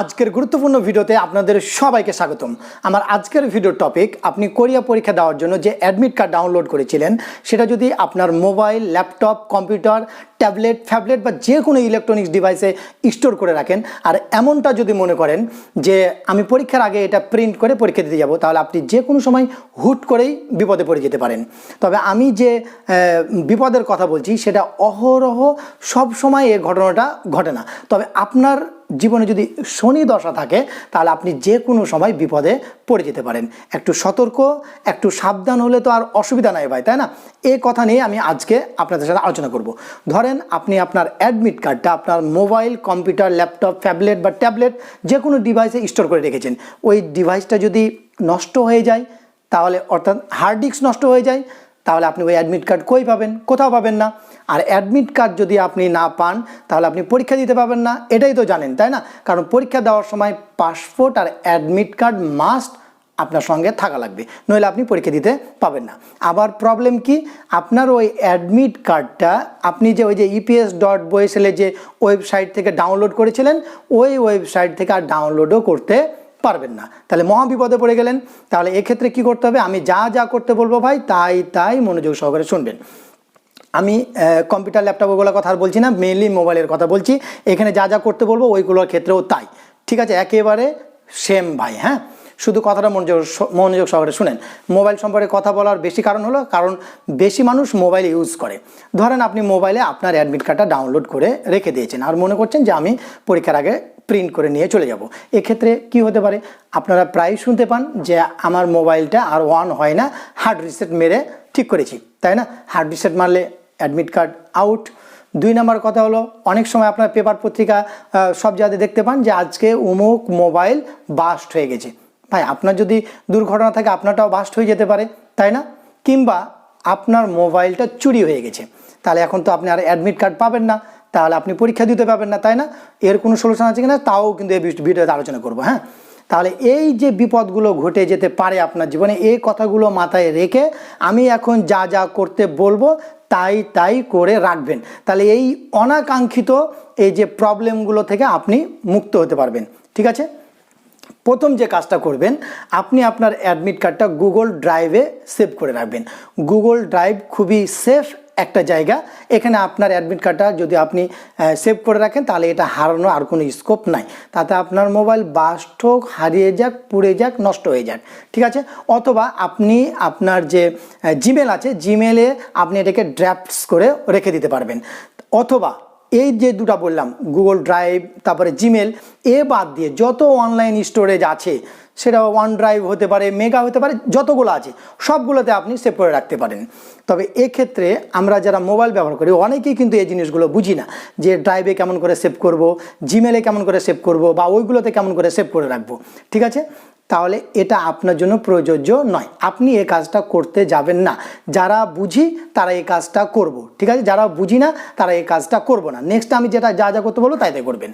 আজকের গুরুত্বপূর্ণ ভিডিওতে আপনাদের সবাইকে স্বাগতম। আমার আজকের ভিডিওর টপিক আপনি কোরিয়া পরীক্ষা দেওয়ার জন্য যে অ্যাডমিট কার্ড ডাউনলোড করেছিলেন, সেটা যদি আপনার mobile laptop computer tablet phablet বা যে কোনো ইলেকট্রনিক্স ডিভাইসে স্টোর করে রাখেন, আর এমনটা যদি মনে করেন যে আমি পরীক্ষার আগে এটা প্রিন্ট করে পরীক্ষা দিতে যাব, তাহলে আপনি যে কোনো সময় হুট করেই বিপদে পড়ে যেতে পারেন। তবে আমি যে বিপদের কথা বলছি, সেটা অহরহ সব সময় এই ঘটনাটা ঘটে না। তবে আপনার জীবনে যদি শনি দশা থাকে, তাহলে আপনি যে কোনো সময় বিপদে পড়ে যেতে পারেন। একটু সতর্ক, একটু সাবধান হলে তো আর অসুবিধা নাই ভাই, তাই না? এই কথা নিয়ে আমি আজকে আপনাদের সাথে আলোচনা করব। ধরেন আপনি আপনার অ্যাডমিট কার্ডটা আপনার মোবাইল কম্পিউটার ল্যাপটপ ট্যাবলেট বা ট্যাবলেট যে কোনো ডিভাইসে স্টোর করে রেখেছেন। ওই ডিভাইসটা যদি নষ্ট হয়ে যায়, তাহলে অর্থাৎ হার্ড ডিস্ক নষ্ট হয়ে যায় তাহলে আপনি ওই অ্যাডমিট কার্ড কই পাবেন? কোথাও পাবেন না। আর অ্যাডমিট কার্ড যদি আপনি না পান, তাহলে আপনি পরীক্ষা দিতে পারবেন না। এটাই তো জানেন, তাই না? কারণ পরীক্ষা দেওয়ার সময় পাসপোর্ট আর অ্যাডমিট কার্ড মাস্ট আপনার সঙ্গে থাকা লাগবে। নইলে আপনি পরীক্ষা দিতে পাবেন না। আবার প্রবলেম কি? আপনার ওই অ্যাডমিট কার্ডটা আপনি যে ওই যে ইপিএস ডট বইসেলে যে ওয়েবসাইট থেকে ডাউনলোড করেছিলেন, ওই ওয়েবসাইট থেকে আর ডাউনলোডও করতে পারবেন না। তাহলে মহা বিপদে পড়ে গেলেন, তাহলে এক্ষেত্রে কি করতে হবে? আমি যা যা করতে বলব ভাই, তাই তাই মনোযোগ সহকারে শুনবেন। আমি কম্পিউটার ল্যাপটপ ওগুলোর কথা আর বলছি না মেনলি মোবাইলের কথা বলছি। এখানে যা যা করতে বলব, ওইগুলোর ক্ষেত্রেও তাই। ঠিক আছে? একেবারে সেম ভাই হ্যাঁ? শুধু কথাটা মনোযোগ মনোযোগ সহকারে শুনেন। মোবাইল সম্পর্কে কথা বলার বেশি কারণ হলো, কারণ বেশি মানুষ মোবাইল ইউজ করে। ধরেন আপনি মোবাইলে আপনার অ্যাডমিট কার্ডটা ডাউনলোড করে রেখে দিয়েছেন। আর মনে করছেন যে আমি পরীক্ষার আগে প্রিন্ট করে নিয়ে চলে যাব। এক্ষেত্রে কি হতে পারে? আপনারা প্রায় শুনতে পান যে আমার মোবাইলটা আর অন হয় না, হার্ড রিসেট মেরে ঠিক করেছি, তাই না? হার্ড রিসেট মারলে অ্যাডমিট কার্ড আউট। দুই নম্বর কথা হলো, অনেক সময় আপনার পেপার পত্রিকা সব জায়গাতে দেখতে পান যে আজকে উমুক মোবাইল বাস্ট হয়ে গেছে। ভাই, আপনার যদি দুর্ঘটনা থাকে, আপনারটাও বাস্ট হয়ে যেতে পারে, তাই না? কিংবা আপনার মোবাইলটা চুরি হয়ে গেছে, তাহলে এখন তো আপনি আর অ্যাডমিট কার্ড পাবেন না। তাহলে আপনি পরীক্ষা দিতে পারবেন না, তাই না? এর কোনো সলিউশন আছে কিনা? তাও কিন্তু এই ভিডিওতে আলোচনা করব হ্যাঁ? তাহলে এই যে বিপদগুলো ঘটে যেতে পারে আপনার জীবনে, এই কথাগুলো মাথায় রেখে আমি এখন যা যা করতে বলব, তাই তাই করে রাখবেন। তাহলে এই অনাকাঙ্ক্ষিত এই যে প্রবলেমগুলো থেকে আপনি মুক্ত হতে পারবেন, ঠিক আছে? প্রথম যে কাজটা করবেন, আপনি আপনার অ্যাডমিট কার্ডটা গুগল ড্রাইভে সেভ করে রাখবেন। গুগল ড্রাইভ খুবই সেফ একটা জায়গা, এখানে আপনার অ্যাডমিট কার্ডটা যদি আপনি সেভ করে রাখেন, তাহলে এটা হারানো আর কোনো স্কোপ নাই। তাতে আপনার মোবাইল বাস্ট হোক, হারিয়ে যাক, পুড়ে যাক, নষ্ট হয়ে যাক, ঠিক আছে? অথবা আপনি আপনার যে জিমেল আছে জিমেলে আপনি এটাকে ড্রাফটস করে রেখে দিতে পারবেন। অথবা এই যে দুটো বললাম গুগল ড্রাইভ তারপরে জিমেল এ বাদ দিয়ে যত অনলাইন স্টোরেজ আছে সেটা ওয়ান ড্রাইভ হতে পারে মেগা হতে পারে, যতগুলো আছে, সবগুলোতে আপনি সেভ করে রাখতে পারেন। তবে এক্ষেত্রে আমরা যারা মোবাইল ব্যবহার করি, অনেকেই কিন্তু এই জিনিসগুলো বুঝি না, যে ড্রাইভে কেমন করে সেভ করব জিমেলে কেমন করে সেভ করব, বা ওইগুলোতে কেমন করে সেভ করে রাখব, ঠিক আছে? তাহলে এটা আপনার জন্য প্রযোজ্য নয়। আপনি এই কাজটা করতে যাবেন না। যারা বুঝি, তারা এই কাজটা করব, ঠিক আছে? যারা বুঝি না, তারা এই কাজটা করব না। নেক্সট আমি যেটা, যা যা করতে বলব, তাই তাই করবেন।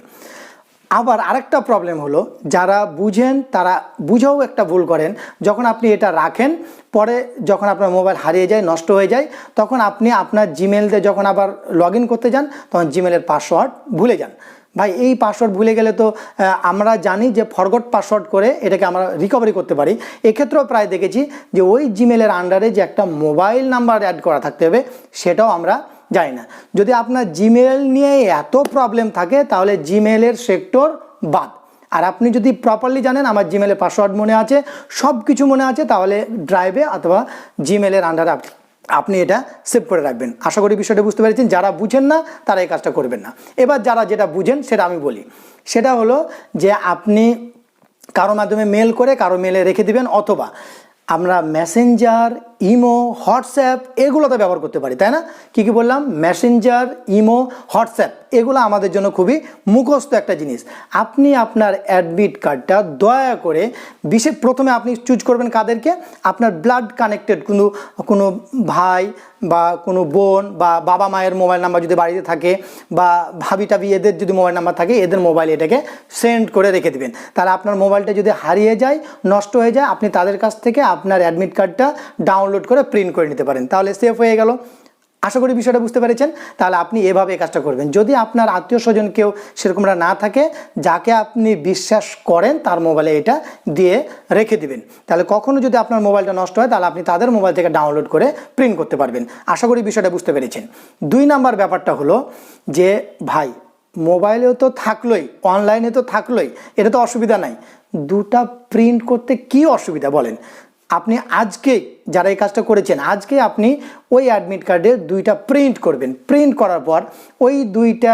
আবার আরেকটা প্রবলেম হলো, যারা বুঝেন তারা বুঝেও একটা ভুল করেন। যখন আপনি এটা রাখেন, পরে যখন আপনার মোবাইল হারিয়ে যায়, নষ্ট হয়ে যায়, তখন আপনি আপনার জিমেলতে যখন আবার লগ করতে যান, তখন জিমেলের পাসওয়ার্ড ভুলে যান। ভাই, এই পাসওয়ার্ড ভুলে গেলে তো আমরা জানি যে ফরগট পাসওয়ার্ড করে এটাকে আমরা রিকভারি করতে পারি। এক্ষেত্রেও প্রায় দেখেছি যে ওই জিমেলের আন্ডারে যে একটা মোবাইল নাম্বার অ্যাড করা থাকতে হবে, সেটাও আমরা জানি না যদি আপনার জিমেল নিয়ে এত প্রবলেম থাকে, তাহলে জিমেলের সেক্টর বাদ। আর আপনি যদি প্রপারলি জানেন, আমার জিমেলের পাসওয়ার্ড মনে আছে সব কিছু মনে আছে, তাহলে ড্রাইভে অথবা জিমেলের আন্ডারে আপনি আপনি এটা সেভ করে রাখবেন। আশা করি বিষয়টা বুঝতে পেরেছেন। যারা বুঝেন না, তারা এই কাজটা করবেন না। এবার যারা যেটা বুঝেন, সেটা আমি বলি। সেটা হলো যে আপনি কারও মাধ্যমে মেল করে, কারও মেলে রেখে দিবেন, অথবা আমরা মেসেঞ্জার ইমো, হোয়াটসঅ্যাপ এগুলোতে ব্যবহার করতে পারি, তাই না? কী কী বললাম? মেসেঞ্জার ইমো, হোয়াটসঅ্যাপ এগুলো আমাদের জন্য খুবই মুখস্থ একটা জিনিস। আপনি আপনার অ্যাডমিট কার্ডটা দয়া করে বিশেষ প্রথমে আপনি চুজ করবেন কাদেরকে? আপনার ব্লাড কানেক্টেড কোনো কোনো ভাই বা কোনো বোন বা বাবা মায়ের মোবাইল নাম্বার যদি বাড়িতে থাকে বা ভাবি টাবি এদের যদি মোবাইল নাম্বার থাকে, এদের মোবাইল এটাকে সেন্ড করে রেখে দেবেন। তাহলে আপনার মোবাইলটা যদি হারিয়ে যায়, নষ্ট হয়ে যায়, আপনি তাদের কাছ থেকে আপনার অ্যাডমিট কার্ডটা ডাউনলোড করে প্রিন্ট করে নিতে পারেন। তাহলে সেফ হয়ে গেল। আশা করি বিষয়টা বুঝতে পেরেছেন। তাহলে আপনি এভাবে কাজটা করবেন। যদি আপনার আত্মীয় স্বজন কেউ সেরকমটা না থাকে, যাকে আপনি বিশ্বাস করেন, তার মোবাইলে এটা দিয়ে রেখে দিবেন। তাহলে কখনো যদি আপনার মোবাইলটা নষ্ট হয়, তাহলে আপনি তাদের মোবাইল থেকে ডাউনলোড করে প্রিন্ট করতে পারবেন। আশা করি বিষয়টা বুঝতে পেরেছেন। দুই নাম্বার ব্যাপারটা হলো যে, ভাই মোবাইলেও তো থাকলোই অনলাইনে তো থাকলোই, এটা তো অসুবিধা নাই। দুটা প্রিন্ট করতে কি অসুবিধা বলেন? আপনি আজকে যারা এই কাজটা করেছেন, আজকে আপনি ওই অ্যাডমিট কার্ডে দুইটা প্রিন্ট করবেন। প্রিন্ট করার পর ওই দুইটা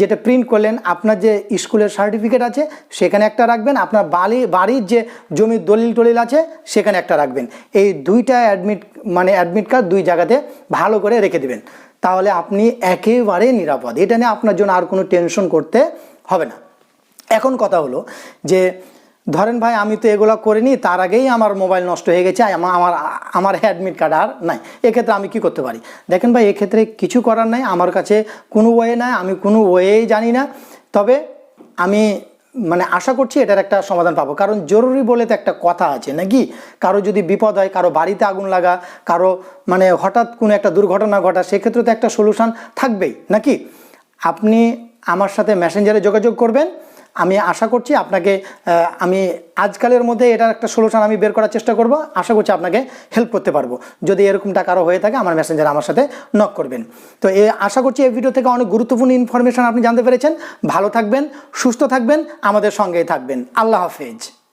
যেটা প্রিন্ট করলেন, আপনার যে স্কুলের সার্টিফিকেট আছে, সেখানে একটা রাখবেন। আপনার বাড়ি বাড়ির যে জমির দলিল টলিল আছে, সেখানে একটা রাখবেন। এই দুইটা অ্যাডমিট মানে অ্যাডমিট কার্ড দুই জায়গাতে ভালো করে রেখে দেবেন। তাহলে আপনি একেবারে নিরাপদ। এটা নিয়ে আপনার জন্য আর কোনো টেনশন করতে হবে না। এখন কথা হলো যে ধরেন ভাই, আমি তো এগুলো করিনি, তার আগেই আমার মোবাইল নষ্ট হয়ে গেছে আমা- আমার আমার অ্যাডমিট কার্ড আর নাই। এক্ষেত্রে আমি কি করতে পারি? দেখেন ভাই, এক্ষেত্রে কিছু করার নাই, আমার কাছে কোনো ওয়ে নাই, আমি কোনো ওয়েই জানি না। তবে আমি মানে আশা করছি এটার একটা সমাধান পাবো। কারণ জরুরি বলে তো একটা কথা আছে, নাকি? কারও যদি বিপদ হয়, কারও বাড়িতে আগুন লাগা, কারও মানে হঠাৎ কোনো একটা দুর্ঘটনা ঘটা, সেক্ষেত্রে তো একটা সলিউশন থাকবেই, নাকি? আপনি আমার সাথে মেসেঞ্জারে যোগাযোগ করবেন আমি আশা করছি আপনাকে আমি আজকালের মধ্যে এটার একটা সলিউশন আমি বের করার চেষ্টা করব। আশা করছি আপনাকে হেল্প করতে পারব। যদি এরকমটা কারও হয়ে থাকে, আমার মেসেঞ্জার আমার সাথে নক করবেন। তো এ, আশা করছি এই ভিডিও থেকে অনেক গুরুত্বপূর্ণ ইনফরমেশন আপনি জানতে পেরেছেন। ভালো থাকবেন, সুস্থ থাকবেন, আমাদের সঙ্গেই থাকবেন। আল্লাহ হাফেজ।